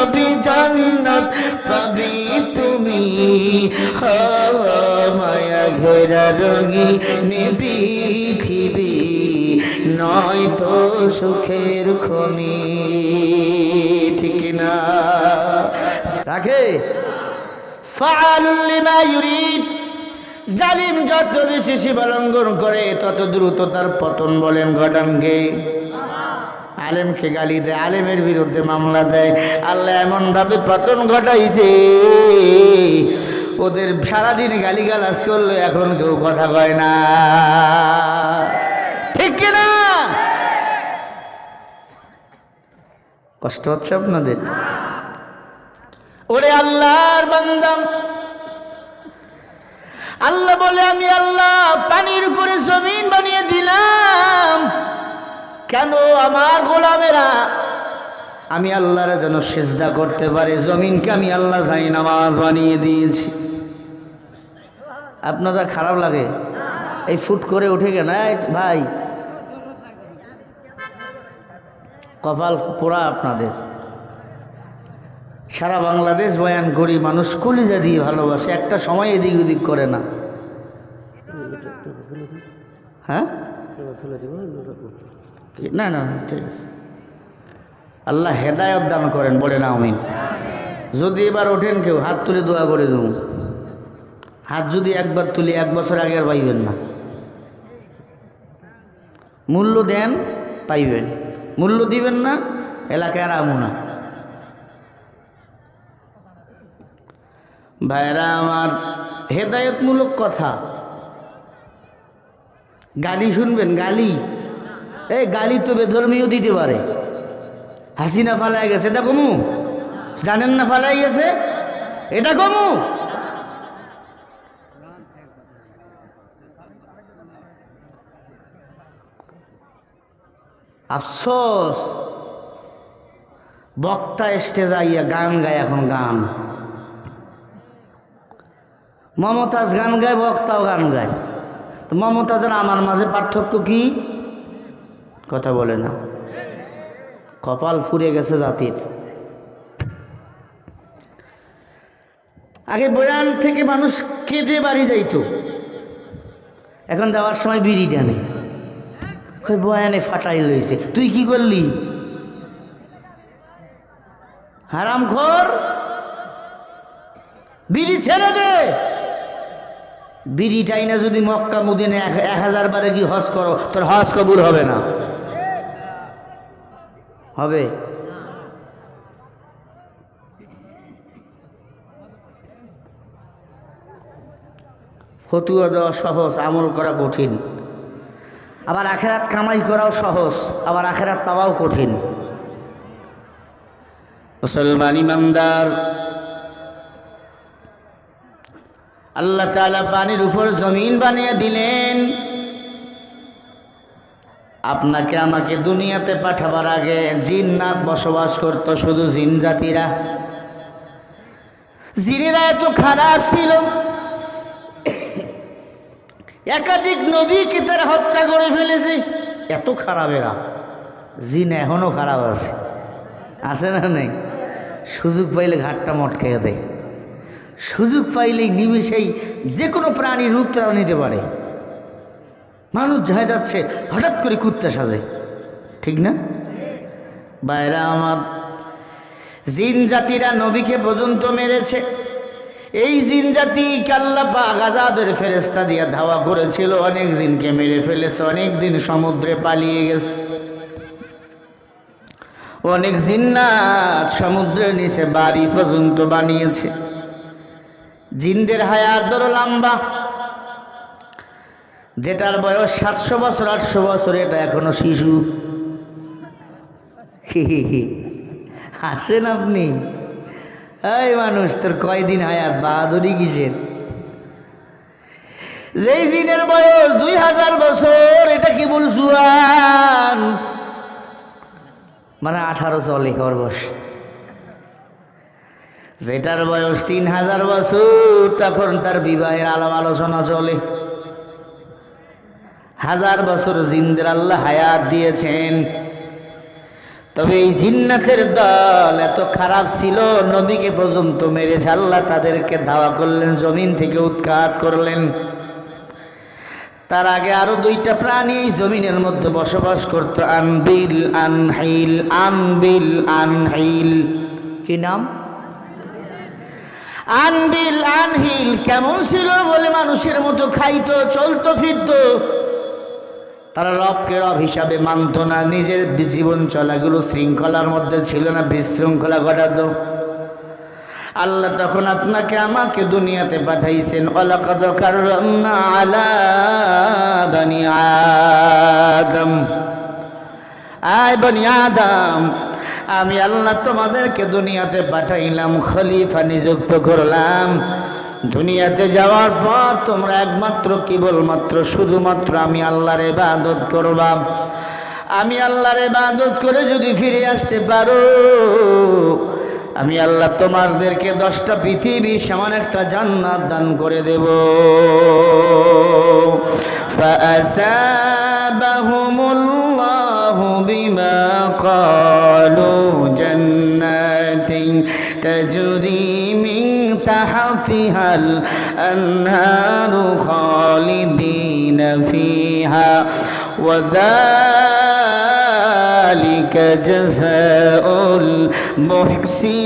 তবে জান্নাত, পাবি তুমি। মায়া ঘেরা রঙি পৃথিবী, নয় তো সুখের খনি। ঠিক না? রাখে? ফাআলুল লিমা ইউরিদ। জালিম যত বেশি সীমালঙ্ঘন করে, তত দ্রুত তার পতন বলেন ঘটানকে আলেমকে গালি দেয়, আলেমের বিরুদ্ধে মামলা দেয়। আল্লাহ এমন ভাবে পতন ঘটাইছে। ওদের সারাদিন গালি গালাজ করলে এখন কেউ কথা কয় না। ঠিক কিনা কষ্ট হচ্ছে আপনাদের? ওরে আল্লাহর বান্দাম আল্লাহ বলে, আমি আল্লাহ পানির উপরে জমিন বানিয়ে দিলাম। কেন আমার গোলামেরা? আমি আল্লাহর যেন সেজদা করতে পারে, জমিনকে আমি আল্লাহ যাই নামাজ বানিয়ে দিয়েছি। আপনারা খারাপ লাগে? এই ফুট করে উঠে গেল, এই ভাই। কপাল পোড়া আপনাদের। সারা বাংলাদেশ বয়ান করি, মানুষ কলিজা দিয়ে ভালোবাসে, একটা সময় এদিক ওদিক করে না। হ্যাঁ? না না, ঠিক আছে। আল্লাহ হেদায়ত দান করেন বলে না আমিন। যদি এবার ওঠেন কেউ, হাত তুলে দোয়া করে দেব। হাত যদি একবার তুলি, এক বছর আগে আর পাইবেন না। মূল্য দেন, পাইবেন। মূল্য দিবেন না, এলাকায় আর আমু না। ভাইরা, আমার হেদায়তমূলক কথা। গালি শুনবেন, গালি। এই গালি তো বেধর্মীয় দিতে পারে। হাসিনা ফালাই গেছে, এটা কমু? জানেন না ফালাই গেছে? এটা কমু? আফসোস। বক্তা স্টেজ আইয়া গান গায় এখন গান। মমতাজ গান গায়, বক্তাও গান গায়। তো মমতাজের আমার মাঝে পার্থক্য কি? কথা বলে না। কপাল ফুরে গেছে জাতির। আগে বয়ান থেকে মানুষ কেঁদে বাড়ি যাইতো। এখন যাওয়ার সময় বিড়ি কই বয়ানে ফাটাই লইছে। তুই কি করলি? হারাম খোর। বিড়ি ছেড়ে দে। বিড়িটাই না যদি মক্কা মুদিনে এক হাজার বারে কি হজ করো, তোর হজ কবুল হবে না। হবে? ফতুয়া দেওয়া সহজ, আমল করা কঠিন। আবার আখেরাত কামাই করাও সহজ, আবার আখেরাত পাওয়াও কঠিন। মুসলমান ইমানদার, আল্লাহ তাআলা পানির উপর জমিন বানিয়ে দিলেন। আপনাকে আমাকে দুনিয়াতে পাঠাবার আগে জিন্নাত বসবাস করত শুধু জিন জাতিরা। জিনেরা এত খারাপ ছিল। একাধিক নবীকে তারা হত্যা করে ফেলেছে। এত খারাপ এরা। জিন এখনও খারাপ আছে। আছে না নেই? সুযোগ পাইলে ঘাটটা মটকে দেয়। সুযোগ পাইলেই নিমেষেই যে কোনো প্রাণীর রূপ তারা নিতে পারে। মানুষ যায় যাচ্ছে, হঠাৎ করে কুত্তা সাজে। ঠিক না? বাইরা আমার, জিন জাতিরা নবীকে পর্যন্ত মেরেছে। এই জিন জাতি কাল্লা পাক আজাবের ফেরেস্তা দিয়া ধাওয়া করেছিল, অনেক জিনকে মেরে ফেলেছে, অনেক দিন সমুদ্রে পালিয়ে গেছে। অনেক জিন্নাত সমুদ্রের নিচে বাড়ি পর্যন্ত বানিয়েছে। জিনদের হায়াত বড় লম্বা। যেটার বয়স সাতশো বছর, আটশো বছর, এটা এখনও শিশু। হাসেন আপনি। এই মানুষ, তোর কয়দিন হায়াত বাহাদুরি কিসের? যেই জিনের বয়স দুই হাজার বছর, এটা কি বল জুয়ান? মানে আঠারো চলে ওর বয়স। যেটার বয়স তিন হাজার বছর, তখন তার বিবাহের আলাপ আলোচনা চলে। হাজার বছর জিন্দের আল্লাহ হায়াত দিয়েছেন। তবে এই জিন্নাতের দল এত খারাপ ছিল, নবীকে পর্যন্ত মেরেছে আল্লাহ, তাদেরকে ধাওয়া করলেন, জমিন থেকে উৎখাত করলেন। তার আগে আরও দুইটা প্রাণী জমিনের মধ্যে বসবাস করত, আনবিল, আনহিল আনবিল, আনহিল। কি নাম? আনবিল, আনহিল কেমন ছিল বলে মানুষের মতো খাইতো, চলতো, ফিরতো। তারা রবকে রব হিসাবে মানত না, নিজের জীবন চলাগুলো শৃঙ্খলার মধ্যে ছিল না, বিশৃঙ্খলা ঘটাতো। আল্লাহ তখন আপনাকে, আমাকে দুনিয়াতে পাঠাইছেন আলা আদম। আয় আদম, আমি আল্লাহ তোমাদেরকে দুনিয়াতে পাঠাইলাম, খলিফা নিযুক্ত করলাম। দুনিয়াতে যাওয়ার পর তোমরা একমাত্র কেবলমাত্র, শুধুমাত্র আমি আল্লাহর ইবাদত করবা আমি আল্লাহর ইবাদত করে যদি ফিরে আসতে পারো, আমি আল্লাহ তোমাদেরকে দশটা পৃথিবী সমান একটা জান্নাত দান করে দেব। বিমা ক্বালু জন্নতি তাজরি تحتها الأنهار خالدين فيها وذلك جزاء المحسنين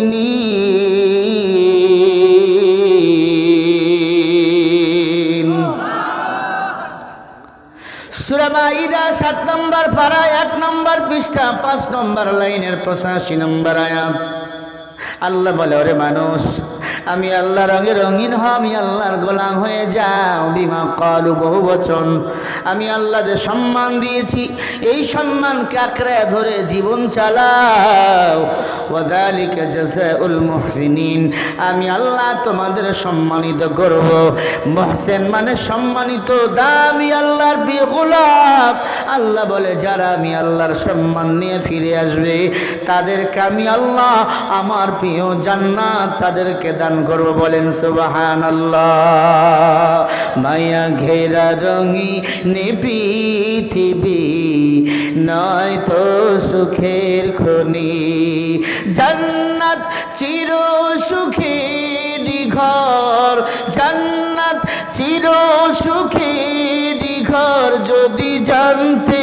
সুরামাইরা সাত নম্বর পাড়ায় এক নম্বর পৃষ্ঠা পাঁচ নম্বর লাইনের পঁচাশি নম্বর আয়াত আল্লাহ বলে ওরে মানুষ আমি আল্লাহ রঙে রঙিন হ আমি আল্লাহর গোলাম হয়ে যাও, বিমা কলু বহু বচন। আমি আল্লাহ যে সম্মান দিয়েছি, এই সম্মান আঁকড়ে ধরে জীবন চালাও। ওদালিকা জাজাউল মুহসিনিন। আমি আল্লাহ তোমাদের সম্মানিত করব। মহসেন মানে সম্মানিত, দামি আল্লাহর প্রিয় গোলাপ আল্লাহ বলে, যারা আমি আল্লাহর সম্মান নিয়ে ফিরে আসবে, তাদেরকে আমি আল্লাহ, আমার প্রিয় জান্নাত, তাদেরকে দান করব, বলেন সুবাহান মায়া ঘেরা রঙি নে পৃথিবী নয় তো সুখের খনি। জান্নাত চির সুখের ঘর, জান্নাত চির সুখের ঘর। যদি জানতে,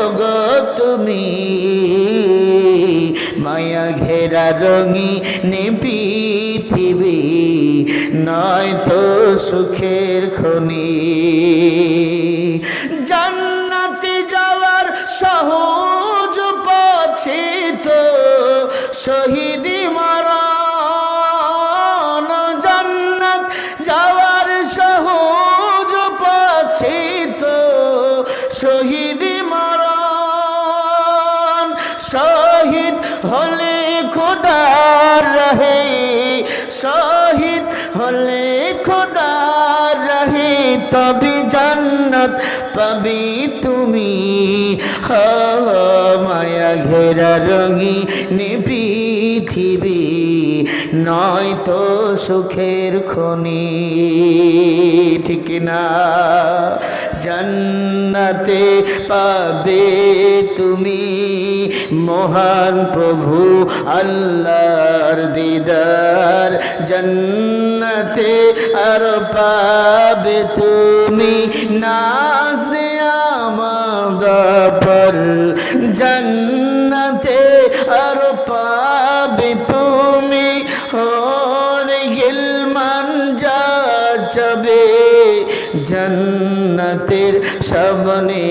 ওগো তুমি, মায়া ঘেরা রঙি নে পৃথিবী নয় তো সুখের খনি। জান্নাতে যাওয়ার সহজ পছে তো শহীদ মারান। জান্নাত যাওয়ার সহজ পছে তো শহীদ মারান। শহীদ হলে খোদার রহে। হলে খোদার রহে তবে জান্নাত পাবি তুমি। হা মায়া ঘেরা রঙি নে পৃথিবী নয় তো সুখের খনি। ঠিক না, জান্নাতে পাবে তুমি মহান প্রভু আল্লাহর দিদার। জান্নাতে আর পাবে তুমি নাজরে আমাদপর জান্নাতে আর পাবে তুমি হর গিলমান যা চবে। জন্নতের সবনে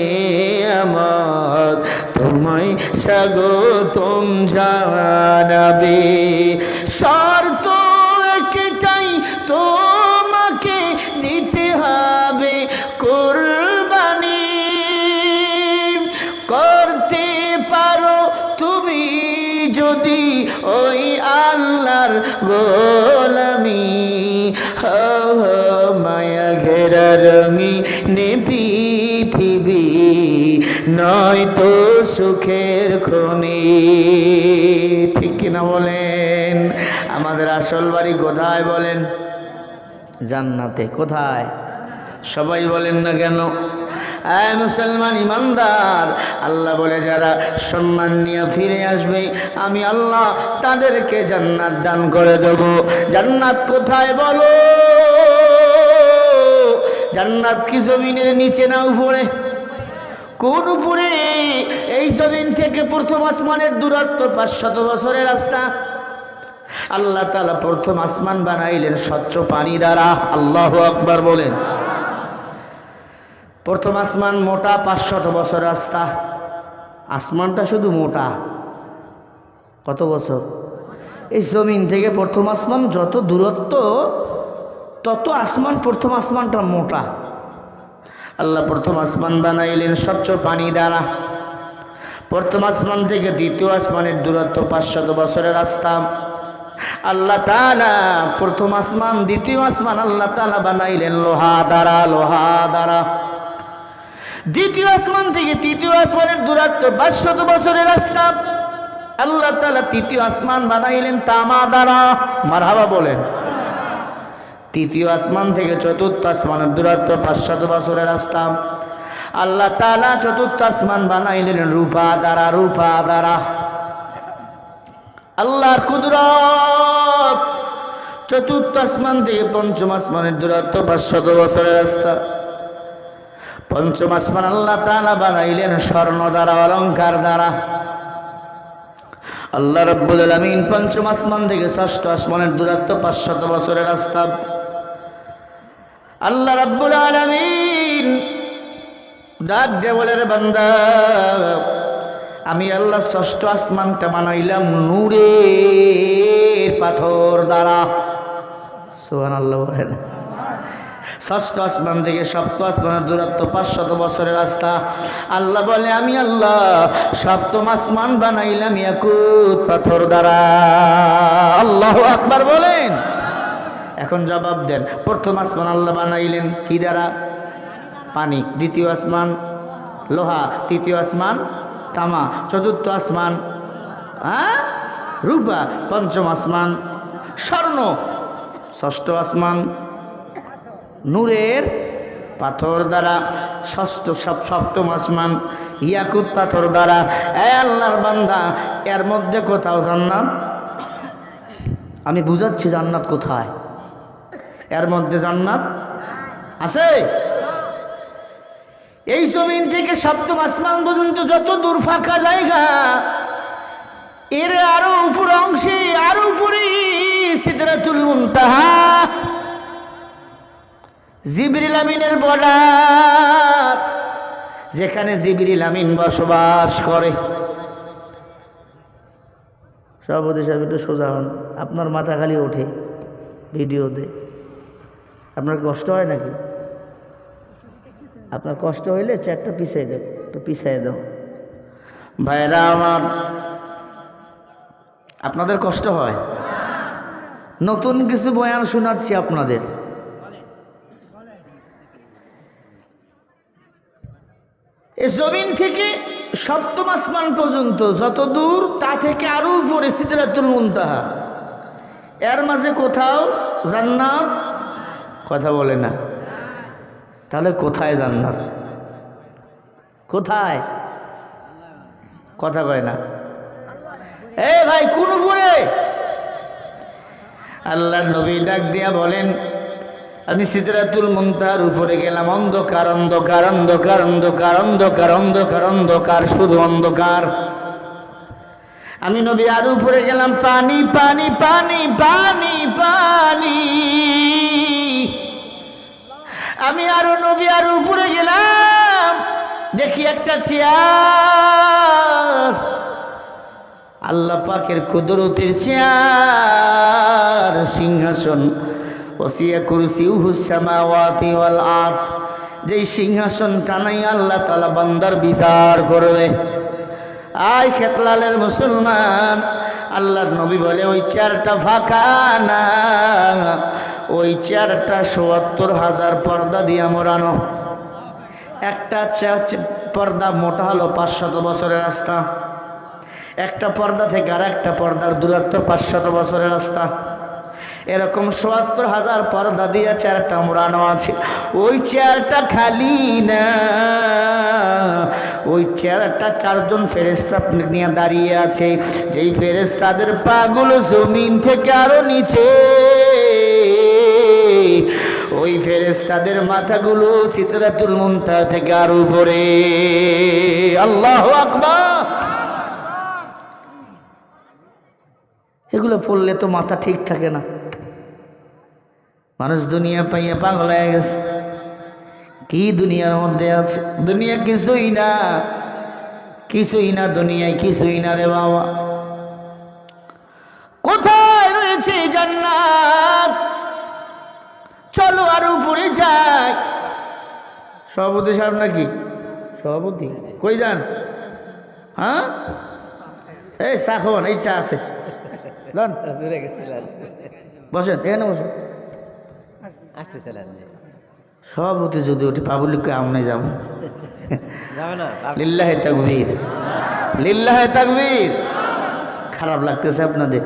আমার তোমায় স্বাগতম জানাবে। গোলামি হো মায়া ঘেরা রঙি নে পৃথিবী নয় তো সুখের খনি। ঠিক কিনা বলেন? আমাদের আসল বাড়ি কোথায় বলেন? জান্নাতে, কোথায়? সবাই বলেন না কেন? আয় মুসলমান ইমানদার, আল্লাহ বলে যারা সম্মান নিয়ে ফিরে আসবে, আমি আল্লাহ তাদেরকে জান্নাত দান করে দেব। জান্নাত কোথায় বলো? জান্নাত কি জমিনের নিচে না উপরে? কোন উপরে? এই জমিন থেকে প্রথম আসমানের দূরত্ব পাঁচশত বছরের রাস্তা। আল্লাহ তালা প্রথম আসমান বানাইলেন স্বচ্ছ পানি দ্বারা। আল্লাহ আকবার বলেন। প্রথম আসমান মোটা পাঁচশত বছর রাস্তা। আসমানটা শুধু মোটা। কত বছর? এই জমিন থেকে প্রথম আসমান যত দূরত্ব, তত আসমান প্রথম আসমানটা মোটা। আল্লাহ প্রথম আসমান বানাইলেন স্বচ্ছ পানি দ্বারা। প্রথম আসমান থেকে দ্বিতীয় আসমানের দূরত্ব পাঁচশত বছরের রাস্তা। আল্লাহ তালা প্রথম আসমান, দ্বিতীয় আসমান আল্লাহ তালা বানাইলেন লোহা দ্বারা লোহা দ্বারা। দ্বিতীয় আসমান থেকে তৃতীয় আসমানের দূরত্ব পাঁচশত বছরের রাস্তা। আল্লাহ তালা তৃতীয় আসমান বানাইলেন তামা দ্বারা। মারহাবা বলেন। তৃতীয় আসমান থেকে চতুর্থ আসমানের দূরত্ব পাঁচশত বছরের রাস্তা। আল্লাহ তালা চতুর্থ আসমান বানাইলেন রূপা দ্বারা রূপা দ্বারা। আল্লাহর কুদরত। চতুর্থ আসমান থেকে পঞ্চম আসমানের দূরত্ব পাঁচশত বছরের রাস্তা। পঞ্চম আসমান আল্লাহ তালা বানাইলেন স্বর্ণ দ্বারা, অলঙ্কার দ্বারা। আল্লাহ রব্বুল আলমিন পঞ্চম আসমান থেকে ষষ্ঠ আসমানের দূরত্ব পাঁচশত বছরের রাস্তা। আল্লাহ রব্বুল আলমিন ডাক দে বলে রে বান্দা, আমি আল্লাহ ষষ্ঠ আসমানটা বানাইলাম নূরের পাথর দ্বারা। সোহান আল্লাহ ষষ্ঠ আসমান থেকে সপ্ত আসমানের দূরত্ব পাঁচশত বছরের রাস্তা। আল্লাহ বলে, আমি আল্লাহ, সপ্তম আসমান বানাইলাম ইয়াকুত পাথর দ্বারা। আল্লাহ আকবার বলেন। এখন জবাব দেন, প্রথম আসমান আল্লাহ বানাইলেন কি দ্বারা? পানি। দ্বিতীয় আসমান লোহা। তৃতীয় আসমান তামা। চতুর্থ আসমান হ্যাঁ? রূপা। পঞ্চম আসমান স্বর্ণ। ষষ্ঠ আসমান নূরের পাথর দ্বারা, ষষ্ঠ সপ, সপ্তম আসমান, ইয়াকুত পাথর দ্বারা। এ আল্লাহর বান্দা, এর মধ্যে কোথাও জান্নাত? আমি বুঝাচ্ছি জান্নাত কোথায়। এর মধ্যে জান্নাত আছে? এই জমিন থেকে সপ্তম আসমান পর্যন্ত যত দূর ফাঁকা জায়গা, এর আরও উপর অংশে, আরও উপরে সিদরাতুল মুনতাহা। জিবরিল আমিনের বর্ডার, যেখানে জিবরিল আমিন বসবাস করে। সভাপতি সাহেব, একটু সোজা হন। আপনার মাথা খালি ওঠে ভিডিওতে। আপনার কষ্ট হয় নাকি? আপনার কষ্ট হইলে চেয়ারটা পিছাই দাও একটু পিছাই দাও। ভাইরা আমার, আপনাদের কষ্ট হয়? নতুন কিছু বয়ান শোনাচ্ছি আপনাদের। এ জমিন থেকে সপ্তম আসমান পর্যন্ত, যত দূর, তা থেকে আরও উপরে সিদ্ধাতুল মুনতাহা। এর মাঝে কোথাও জান্নাত? কথা বলে না। তাহলে কোথায় জান্নাত? কোথায়? কথা কয় না। এ ভাই, কোন উপরে? আল্লাহ নবী ডাক দিয়া বলেন আমি সিদরাতুল মুনতার উপরে গেলাম। অন্ধকার অন্ধকার অন্ধকার অন্ধকার অন্ধকার অন্ধকার অন্ধকার, শুধু অন্ধকার। আমি নবী আর উপরে গেলাম, পানি পানি পানি পানি পানি। আমি আরও নবী আর উপরে গেলাম, দেখি একটা চেয়ার। আল্লাহ পাকের কুদরতের চেয়ার, সিংহাসন আত যেই সিংহাসন টানাই আল্লাহ তালা বান্দার বিচার করবে। আয় খেতলালের মুসলমান, আল্লাহর নবী বলে, ওই চেয়ারটা ফাঁকা না, ওই চেয়ারটা সোয়াত্তর হাজার পর্দা দিয়া মোড়ানো। একটা পর্দা মোটা হলো পাঁচশত বছরের রাস্তা। একটা পর্দা থেকে আর একটা পর্দার দূরত্ব পাঁচশত বছরের রাস্তা। এরকম সত্তর হাজার পর্দা দিয়ে চেয়ারটা মোড়ানো আছে। ওই চেয়ারটা খালি না। ওই চেয়ারটা চারজন ফেরেস্তা নিয়ে দাঁড়িয়ে আছে। যেই ফেরেস্তাদের পাগুলো জমিন থেকে আরও নিচে। ওই ফেরেস্তাদের মাথাগুলো সিতরাতুল মুনতা থেকে আর উপরে। আল্লাহ আকবার। এগুলো পড়লে তো মাথা ঠিক থাকে না। মানুষ দুনিয়া পাইয়া পাগল হয়ে গেছে। কি দুনিয়ার মধ্যে আছে? দুনিয়া কিছুই না। কিছুই না দুনিয়ায় কিছুই না রে বাবা। কোথায় রয়েছে জান্নাত? চলো আর উপরে যাই। সভাপতি সাহেব নাকি? সভাপতি? কই যান? হ্যাঁ? এই চা খাবেন এই চা আছে। বসেন এখানে বসেন। আসতেছিলেন জি সভাপতি যদি ওটি পাবলিককে আমনে যাব। যাবে না লিল্লাহে তাকবীর। লিল্লাহে তাকবীর। খারাপ লাগতেছে আপনাদের।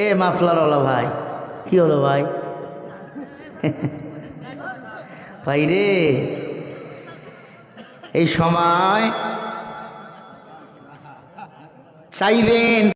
এ মাফলার হলো ভাই কি হলো ভাই? ভাই রে এই সময় চাইবেন